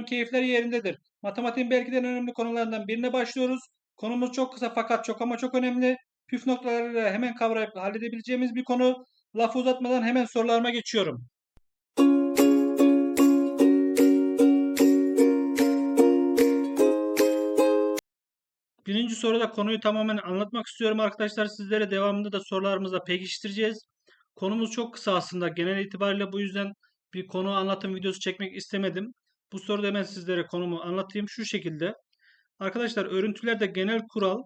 umarım keyifler yerindedir. Matematiğin belki de en önemli konularından birine başlıyoruz. Konumuz çok kısa fakat çok ama çok önemli. Püf noktalarıyla hemen kavrayıp halledebileceğimiz bir konu. Lafı uzatmadan hemen sorularıma geçiyorum. Birinci soruda konuyu tamamen anlatmak istiyorum arkadaşlar. Sizlere devamında da sorularımızla pekiştireceğiz. Konumuz çok kısa aslında. Genel itibariyle bu yüzden bir konu anlatım videosu çekmek istemedim. Bu soruda hemen sizlere konumu anlatayım. Şu şekilde. Arkadaşlar örüntülerde genel kural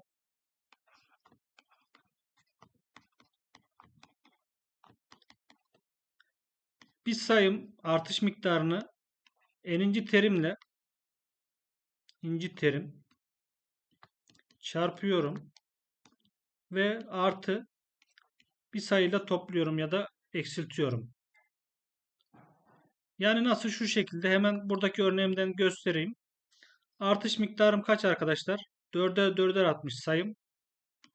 bir sayım artış miktarını eninci terimle inci terim çarpıyorum ve artı bir sayıyla topluyorum ya da eksiltiyorum. Yani nasıl şu şekilde hemen buradaki örneğimden göstereyim. Artış miktarım kaç arkadaşlar? 4'e 4'er atmış sayım.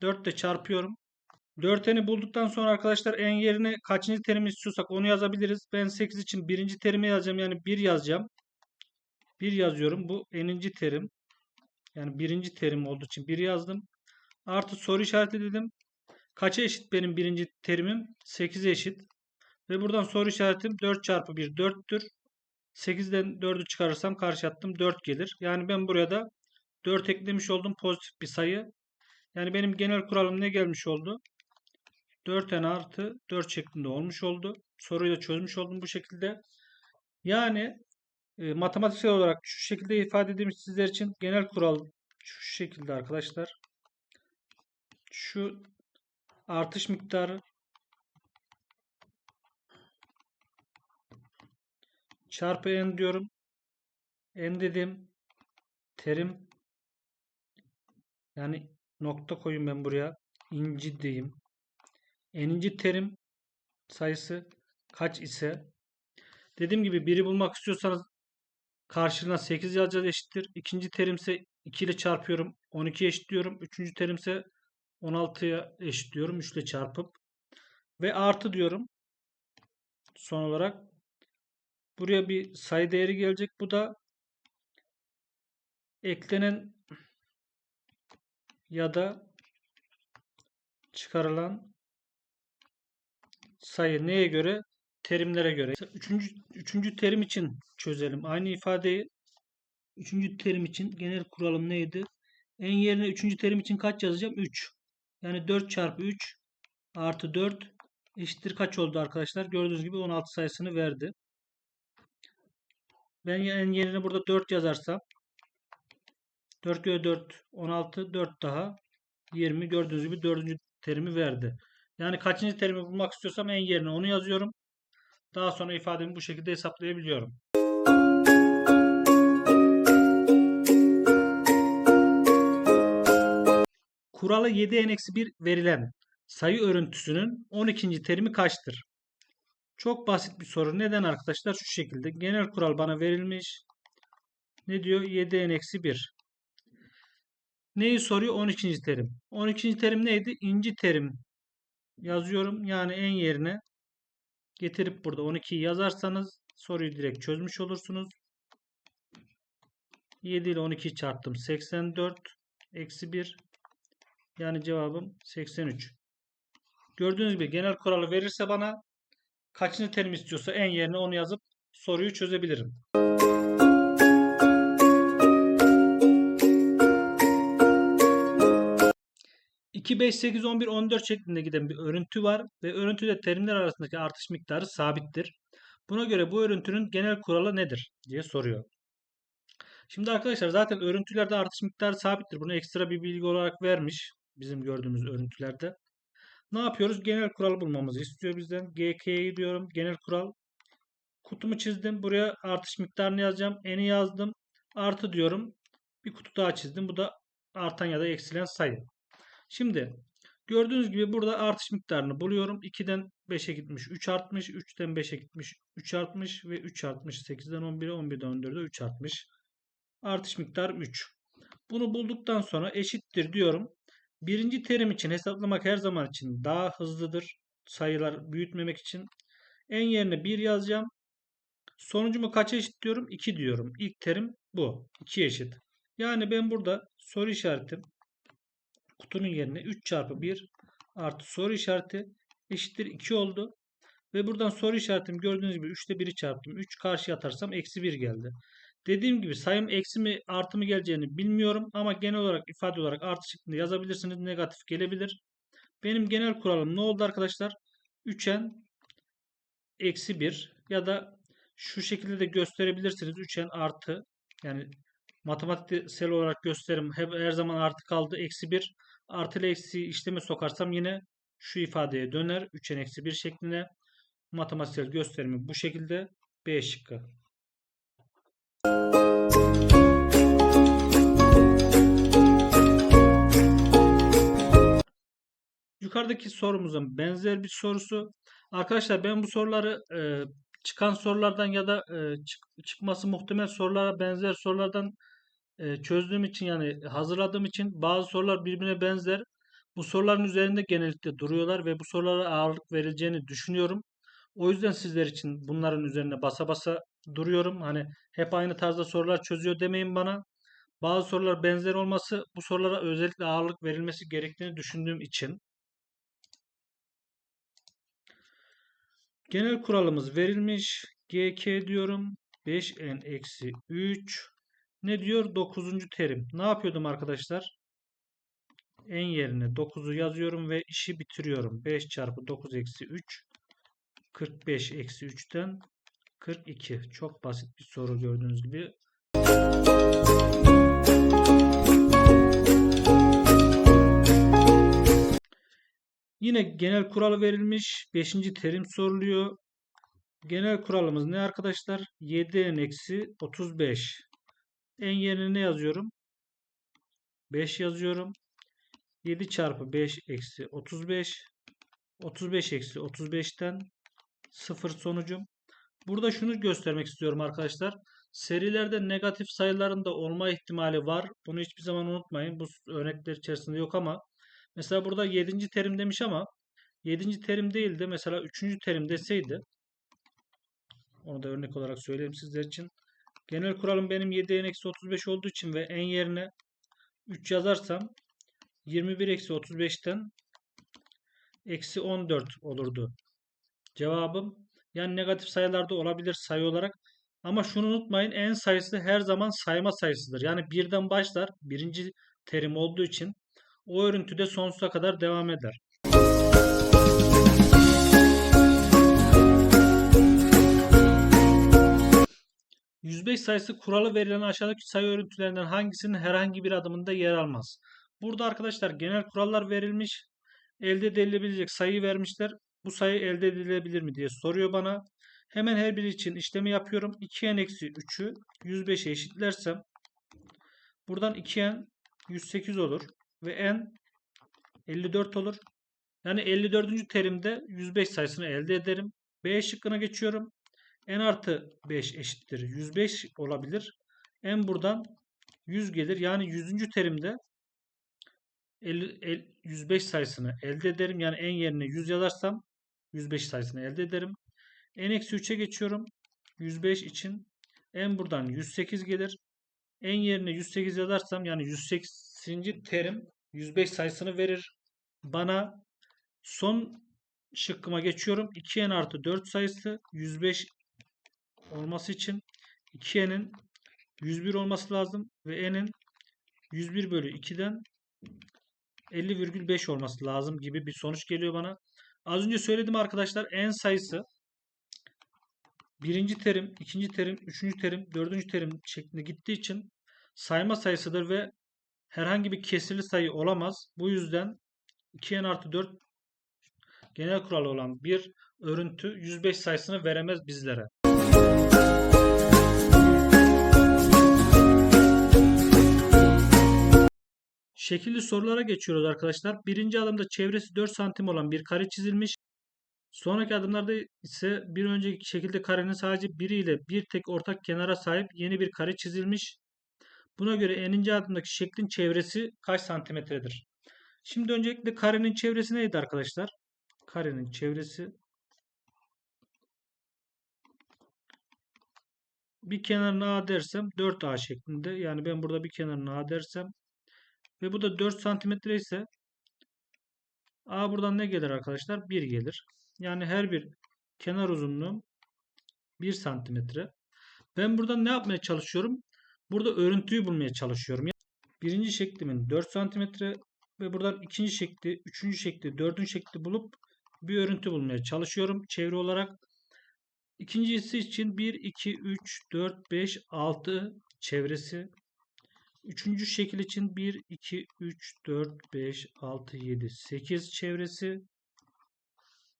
4 ile çarpıyorum. 4'eni bulduktan sonra arkadaşlar en yerine kaçıncı terimi istiyorsak onu yazabiliriz. Ben 8 için birinci terimi yazacağım. Yani 1 yazacağım. 1 yazıyorum. Bu eninci terim. Yani birinci terim olduğu için 1 yazdım. Artı soru işareti dedim. Kaça eşit benim birinci terimim? 8'e eşit. Ve buradan soru işaretim 4 çarpı 1 4'tür. 8'den 4'ü çıkarırsam karşı attım 4 gelir. Yani ben buraya da 4 eklemiş oldum pozitif bir sayı. Yani benim genel kuralım ne gelmiş oldu? 4n artı 4 şeklinde olmuş oldu. Soruyu da çözmüş oldum bu şekilde. Yani e, matematiksel olarak şu şekilde ifade edeyim sizler için genel kural şu şekilde arkadaşlar. Şu artış miktarı çarpı n diyorum. n dedim. Terim yani nokta koyun ben buraya. inci diyeyim. N'inci terim sayısı kaç ise dediğim gibi biri bulmak istiyorsanız karşılığına 8 yazacağız eşittir. İkinci terimse 2 ile çarpıyorum. 12 eşitliyorum. Üçüncü terimse 16'ya eşitliyorum. 3 ile çarpıp ve artı diyorum. Son olarak Buraya bir sayı değeri gelecek. Bu da eklenen ya da çıkarılan sayı neye göre? Terimlere göre. Üçüncü, üçüncü terim için çözelim. Aynı ifadeyi üçüncü terim için genel kuralım neydi? En yerine üçüncü terim için kaç yazacağım? 3. Yani 4 çarpı 3 artı 4 eşittir kaç oldu arkadaşlar? Gördüğünüz gibi 16 sayısını verdi. Ben en yerine burada 4 yazarsam 4 göre 4 16 4 daha 20 gördüğünüz gibi 4. terimi verdi. Yani kaçıncı terimi bulmak istiyorsam en yerine onu yazıyorum. Daha sonra ifademi bu şekilde hesaplayabiliyorum. Kuralı 7n-1 verilen sayı örüntüsünün 12. terimi kaçtır? Çok basit bir soru. Neden arkadaşlar? Şu şekilde. Genel kural bana verilmiş. Ne diyor? 7n-1. Neyi soruyor? 12. terim. 12. terim neydi? İnci terim yazıyorum. Yani en yerine getirip burada 12'yi yazarsanız soruyu direkt çözmüş olursunuz. 7 ile 12'yi çarptım. 84 eksi 1 yani cevabım 83. Gördüğünüz gibi genel kuralı verirse bana kaçıncı terim istiyorsa en yerine onu yazıp soruyu çözebilirim. ...2, 5, 8, 11, 14 şeklinde giden bir örüntü var ve örüntüde terimler arasındaki artış miktarı sabittir. Buna göre bu örüntünün genel kuralı nedir diye soruyor. Şimdi arkadaşlar zaten örüntülerde artış miktarı sabittir. Bunu ekstra bir bilgi olarak vermiş bizim gördüğümüz örüntülerde. Ne yapıyoruz? Genel kural bulmamızı istiyor bizden. GK'yi diyorum. Genel kural. Kutumu çizdim. Buraya artış miktarını yazacağım. N'i yazdım. Artı diyorum. Bir kutu daha çizdim. Bu da artan ya da eksilen sayı. Şimdi gördüğünüz gibi burada artış miktarını buluyorum. 2'den 5'e gitmiş 3 artmış. 3'ten 5'e gitmiş 3 artmış. Ve 3 artmış. 8'den 11'e 11'den 14'e 3 artmış. Artış miktarı 3. Bunu bulduktan sonra eşittir diyorum. Birinci terim için hesaplamak her zaman için daha hızlıdır. Sayılar büyütmemek için. En yerine 1 yazacağım. Sonucumu kaça eşit diyorum? 2 diyorum. İlk terim bu. 2 eşit. Yani ben burada soru işaretim kutunun yerine 3 çarpı 1 artı soru işareti eşittir 2 oldu. Ve buradan soru işaretim gördüğünüz gibi 3'te 1'i çarptım. 3 karşıya atarsam eksi 1 geldi. Dediğim gibi sayım eksi mi artı mı geleceğini bilmiyorum. Ama genel olarak ifade olarak artı şeklinde yazabilirsiniz. Negatif gelebilir. Benim genel kuralım ne oldu arkadaşlar? 3n eksi 1 ya da şu şekilde de gösterebilirsiniz. 3n artı yani matematiksel olarak gösterim hep her zaman artı kaldı. Eksi 1 artı ile eksi işleme sokarsam yine şu ifadeye döner. 3n eksi 1 şeklinde matematiksel gösterimi bu şekilde B şıkkı. Yukarıdaki sorumuzun benzer bir sorusu. Arkadaşlar ben bu soruları e, çıkan sorulardan ya da e, çık- çıkması muhtemel sorulara benzer sorulardan e, çözdüğüm için yani hazırladığım için bazı sorular birbirine benzer. Bu soruların üzerinde genellikle duruyorlar ve bu sorulara ağırlık verileceğini düşünüyorum. O yüzden sizler için bunların üzerine basa basa duruyorum. Hani hep aynı tarzda sorular çözüyor demeyin bana. Bazı sorular benzer olması bu sorulara özellikle ağırlık verilmesi gerektiğini düşündüğüm için. Genel kuralımız verilmiş. GK diyorum. 5n eksi 3. Ne diyor? 9. terim. Ne yapıyordum arkadaşlar? n yerine 9'u yazıyorum ve işi bitiriyorum. 5 çarpı 9 eksi 3. 45 eksi 3'ten 42. Çok basit bir soru gördüğünüz gibi. Yine genel kuralı verilmiş. 5. terim soruluyor. Genel kuralımız ne arkadaşlar? 7n eksi 35. En yerine ne yazıyorum? 5 yazıyorum. 7 çarpı 5 eksi 35. 35 eksi 35'ten 0 sonucum. Burada şunu göstermek istiyorum arkadaşlar. Serilerde negatif sayıların da olma ihtimali var. Bunu hiçbir zaman unutmayın. Bu örnekler içerisinde yok ama mesela burada 7. terim demiş ama 7. terim değil de mesela 3. terim deseydi onu da örnek olarak söyleyeyim sizler için. Genel kuralım benim 7 n eksi 35 olduğu için ve en yerine 3 yazarsam 21 eksi 35'ten eksi 14 olurdu. Cevabım yani negatif sayılarda olabilir sayı olarak. Ama şunu unutmayın en sayısı her zaman sayma sayısıdır. Yani birden başlar birinci terim olduğu için o örüntüde sonsuza kadar devam eder. ...105 sayısı kuralı verilen aşağıdaki sayı örüntülerinden hangisinin herhangi bir adımında yer almaz? Burada arkadaşlar genel kurallar verilmiş. Elde edilebilecek sayı vermişler. Bu sayı elde edilebilir mi diye soruyor bana. Hemen her biri için işlemi yapıyorum. 2n eksi 3'ü 105'e eşitlersem buradan 2n 108 olur ve n 54 olur. Yani 54. terimde 105 sayısını elde ederim. B şıkkına geçiyorum. n artı 5 eşittir 105 olabilir. n buradan 100 gelir. Yani 100. terimde 50, 50, 105 sayısını elde ederim. Yani en yerine 100 yazarsam 105 sayısını elde ederim. n-3'e geçiyorum. 105 için n buradan 108 gelir. n yerine 108 yazarsam yani 108. terim 105 sayısını verir. Bana son şıkkıma geçiyorum. 2n artı 4 sayısı 105 olması için 2n'in 101 olması lazım ve n'in 101 bölü 2'den 50,5 olması lazım gibi bir sonuç geliyor bana. Az önce söyledim arkadaşlar en sayısı birinci terim, ikinci terim, üçüncü terim, dördüncü terim şeklinde gittiği için sayma sayısıdır ve herhangi bir kesirli sayı olamaz. Bu yüzden 2n artı 4 genel kuralı olan bir örüntü 105 sayısını veremez bizlere. Şekilli sorulara geçiyoruz arkadaşlar. Birinci adımda çevresi 4 santim olan bir kare çizilmiş. Sonraki adımlarda ise bir önceki şekilde karenin sadece biriyle bir tek ortak kenara sahip yeni bir kare çizilmiş. Buna göre eninci adımdaki şeklin çevresi kaç santimetredir? Şimdi öncelikle karenin çevresi neydi arkadaşlar? Karenin çevresi bir kenarına A dersem 4A şeklinde. Yani ben burada bir kenarına A dersem ve bu da 4 santimetre ise A buradan ne gelir arkadaşlar? 1 gelir. Yani her bir kenar uzunluğum 1 santimetre. Ben burada ne yapmaya çalışıyorum? Burada örüntüyü bulmaya çalışıyorum. Birinci şeklimin 4 santimetre ve buradan ikinci şekli, üçüncü şekli, dördüncü şekli bulup bir örüntü bulmaya çalışıyorum çevre olarak. İkincisi için 1, 2, 3, 4, 5, 6 çevresi. Üçüncü şekil için 1, 2, 3, 4, 5, 6, 7, 8 çevresi.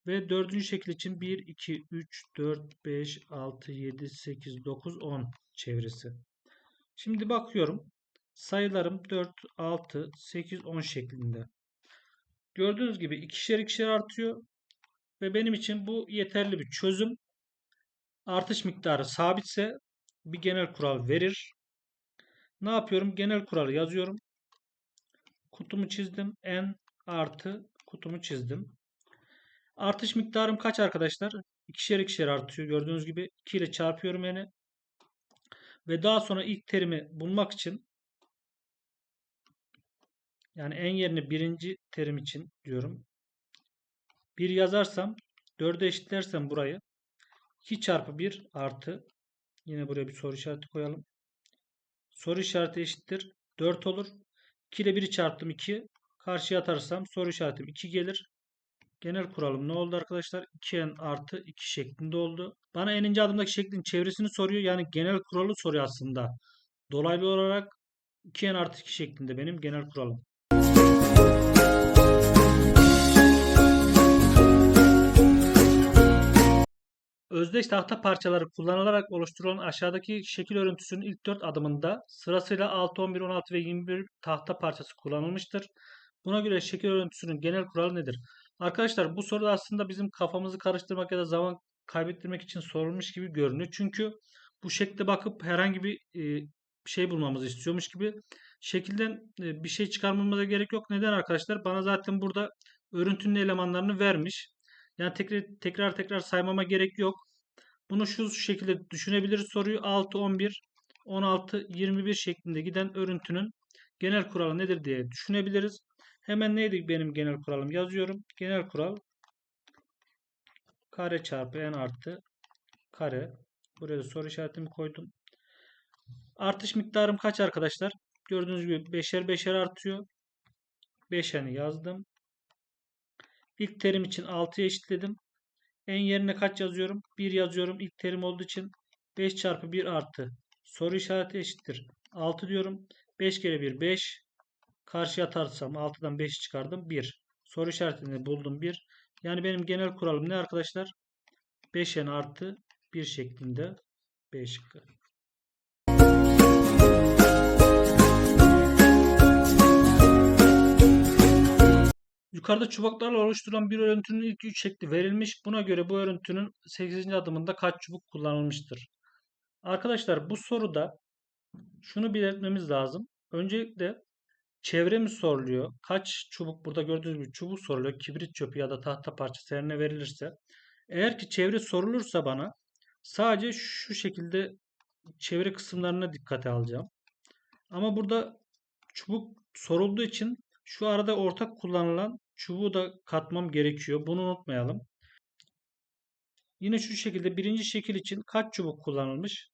Ve dördüncü şekil için 1, 2, 3, 4, 5, 6, 7, 8, 9, 10 çevresi. Şimdi bakıyorum. Sayılarım 4, 6, 8, 10 şeklinde. Gördüğünüz gibi ikişer ikişer artıyor. Ve benim için bu yeterli bir çözüm. Artış miktarı sabitse bir genel kural verir. Ne yapıyorum? Genel kuralı yazıyorum. Kutumu çizdim. N artı kutumu çizdim. Artış miktarım kaç arkadaşlar? İkişer ikişer artıyor. Gördüğünüz gibi 2 ile çarpıyorum n'i. Ve daha sonra ilk terimi bulmak için yani en yerine birinci terim için diyorum. 1 yazarsam 4'e eşitlersem burayı 2 çarpı 1 artı yine buraya bir soru işareti koyalım. Soru işareti eşittir 4 olur. 2 ile 1'i çarptım 2. Karşıya atarsam soru işaretim 2 gelir. Genel kuralım ne oldu arkadaşlar? 2n artı 2 şeklinde oldu. Bana eninci adımdaki şeklin çevresini soruyor. Yani genel kuralı soruyor aslında. Dolaylı olarak 2n artı 2 şeklinde benim genel kuralım. Özdeş tahta parçaları kullanılarak oluşturulan aşağıdaki şekil örüntüsünün ilk 4 adımında sırasıyla 6, 11, 16 ve 21 tahta parçası kullanılmıştır. Buna göre şekil örüntüsünün genel kuralı nedir? Arkadaşlar bu soru aslında bizim kafamızı karıştırmak ya da zaman kaybettirmek için sorulmuş gibi görünüyor. Çünkü bu şekle bakıp herhangi bir e, şey bulmamızı istiyormuş gibi şekilden e, bir şey çıkarmamıza gerek yok. Neden arkadaşlar? Bana zaten burada örüntünün elemanlarını vermiş. Yani tekrar tekrar tekrar saymama gerek yok. Bunu şu şekilde düşünebiliriz soruyu 6, 11, 16, 21 şeklinde giden örüntünün genel kuralı nedir diye düşünebiliriz. Hemen neydi benim genel kuralım yazıyorum. Genel kural kare çarpı n artı kare. Buraya da soru işaretimi koydum. Artış miktarım kaç arkadaşlar? Gördüğünüz gibi beşer beşer artıyor. 5'eni yazdım. İlk terim için 6'ya eşitledim. En yerine kaç yazıyorum? 1 yazıyorum. İlk terim olduğu için 5 çarpı 1 artı. Soru işareti eşittir. 6 diyorum. 5 kere 1 5. Karşıya atarsam 6'dan 5 çıkardım. 1. Soru işaretini buldum 1. Yani benim genel kuralım ne arkadaşlar? 5n artı 1 şeklinde 5 şıkkı. Yukarıda çubuklarla oluşturulan bir örüntünün ilk üç şekli verilmiş. Buna göre bu örüntünün 8. adımında kaç çubuk kullanılmıştır? Arkadaşlar bu soruda şunu belirtmemiz lazım. Öncelikle çevremiz soruluyor. Kaç çubuk burada gördüğünüz gibi çubuk soruluyor. Kibrit çöpü ya da tahta parçası eline verilirse. Eğer ki çevre sorulursa bana sadece şu şekilde çevre kısımlarına dikkate alacağım. Ama burada çubuk sorulduğu için şu arada ortak kullanılan çubuğu da katmam gerekiyor. Bunu unutmayalım. Yine şu şekilde birinci şekil için kaç çubuk kullanılmış?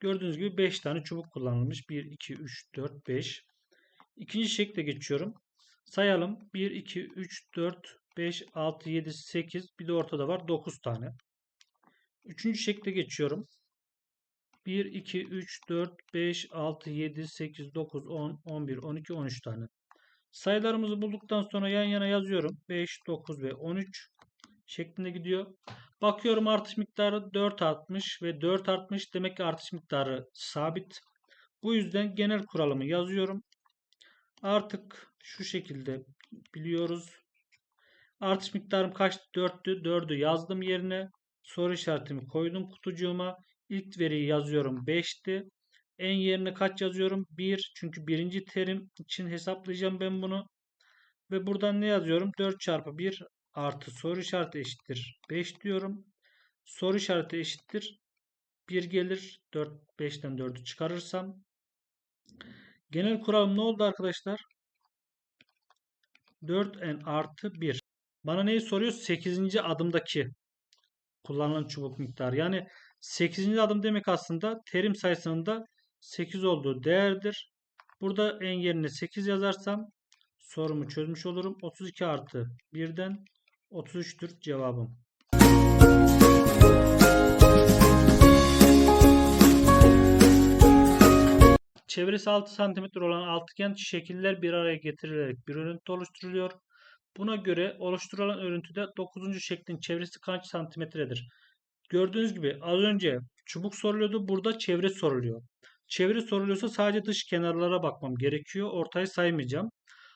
Gördüğünüz gibi 5 tane çubuk kullanılmış. 1, 2, 3, 4, 5. İkinci şekle geçiyorum. Sayalım. 1, 2, 3, 4, 5, 6, 7, 8. Bir de ortada var 9 tane. Üçüncü şekle geçiyorum. 1, 2, 3, 4, 5, 6, 7, 8, 9, 10, 11, 12, 13 tane. Sayılarımızı bulduktan sonra yan yana yazıyorum. 5, 9 ve 13 şeklinde gidiyor. Bakıyorum artış miktarı 4 artmış ve 4 artmış. Demek ki artış miktarı sabit. Bu yüzden genel kuralımı yazıyorum. Artık şu şekilde biliyoruz. Artış miktarım kaçtı? 4'tü. 4'ü yazdım yerine. Soru işaretimi koydum kutucuğuma. İlk veriyi yazıyorum 5'ti. En yerine kaç yazıyorum? 1. Çünkü birinci terim için hesaplayacağım ben bunu. Ve buradan ne yazıyorum? 4 çarpı 1 artı soru işareti eşittir 5 diyorum. Soru işareti eşittir 1 gelir. 4 5'ten 4'ü çıkarırsam genel kuralım ne oldu arkadaşlar? 4n artı 1. Bana neyi soruyor? 8. adımdaki kullanılan çubuk miktarı. Yani 8. adım demek aslında terim sayısının da 8 olduğu değerdir. Burada en yerine 8 yazarsam sorumu çözmüş olurum. 32 artı 1'den 33'tür cevabım. Çevresi 6 cm olan altıgen şekiller bir araya getirilerek bir örüntü oluşturuluyor. Buna göre oluşturulan örüntüde 9. şeklin çevresi kaç santimetredir? Gördüğünüz gibi az önce çubuk soruluyordu. Burada çevre soruluyor. Çevre soruluyorsa sadece dış kenarlara bakmam gerekiyor. Ortayı saymayacağım.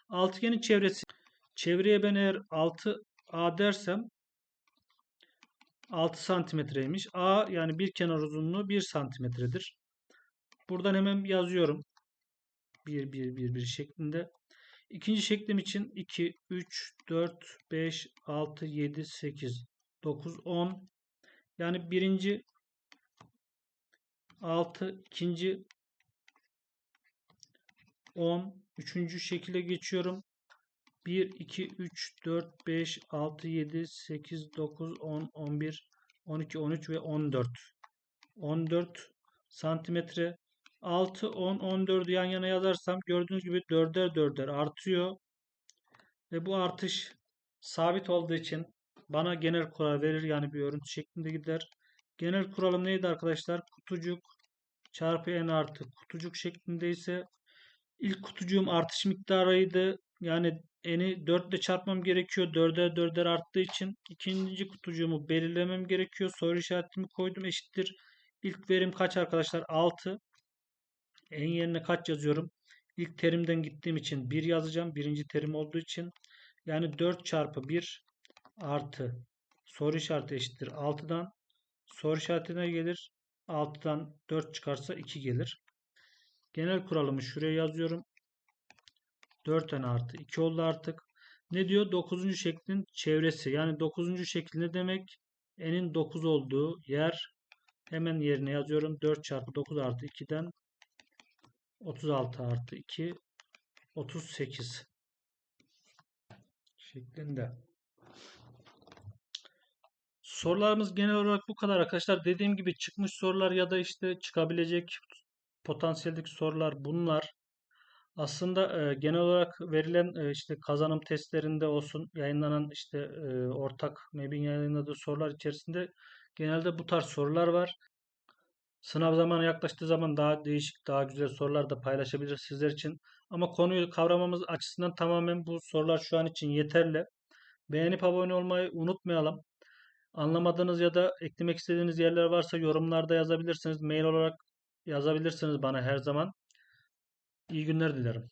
Altıgenin çevresi. Çevreye ben eğer 6A dersem 6 santimetreymiş. A yani bir kenar uzunluğu 1 santimetredir. Buradan hemen yazıyorum. 1, 1, 1, 1 şeklinde. İkinci şeklim için 2, 3, 4, 5, 6, 7, 8, 9, 10. Yani birinci 6, ikinci 10, üçüncü şekilde geçiyorum. 1, 2, 3, 4, 5, 6, 7, 8, 9, 10, 11, 12, 13 ve 14. 14 santimetre. 6, 10, 14'ü yan yana yazarsam gördüğünüz gibi 4'er 4'er artıyor. Ve bu artış sabit olduğu için bana genel kural verir. Yani bir örüntü şeklinde gider. Genel kuralım neydi arkadaşlar? Kutucuk çarpı n artı kutucuk şeklinde ise ilk kutucuğum artış miktarıydı. Yani n'i 4 ile çarpmam gerekiyor. 4'er 4'er arttığı için ikinci kutucuğumu belirlemem gerekiyor. Soru işaretimi koydum eşittir. İlk verim kaç arkadaşlar? 6. En yerine kaç yazıyorum? İlk terimden gittiğim için 1 yazacağım. Birinci terim olduğu için. Yani 4 çarpı 1 artı soru işareti eşittir 6'dan. Soru işaretine gelir. 6'dan 4 çıkarsa 2 gelir. Genel kuralımı şuraya yazıyorum. 4n artı 2 oldu artık. Ne diyor? 9. şeklin çevresi. Yani 9. şekil ne demek? n'in 9 olduğu yer. Hemen yerine yazıyorum. 4 çarpı 9 artı 2'den 36 artı 2 38 şeklinde. Sorularımız genel olarak bu kadar arkadaşlar. Dediğim gibi çıkmış sorular ya da işte çıkabilecek potansiyeldeki sorular bunlar. Aslında e, genel olarak verilen e, işte kazanım testlerinde olsun yayınlanan işte e, ortak MEB'in yayınladığı sorular içerisinde genelde bu tarz sorular var. Sınav zamanı yaklaştığı zaman daha değişik, daha güzel sorular da paylaşabiliriz sizler için. Ama konuyu kavramamız açısından tamamen bu sorular şu an için yeterli. Beğenip abone olmayı unutmayalım. Anlamadığınız ya da eklemek istediğiniz yerler varsa yorumlarda yazabilirsiniz. Mail olarak yazabilirsiniz bana her zaman. İyi günler dilerim.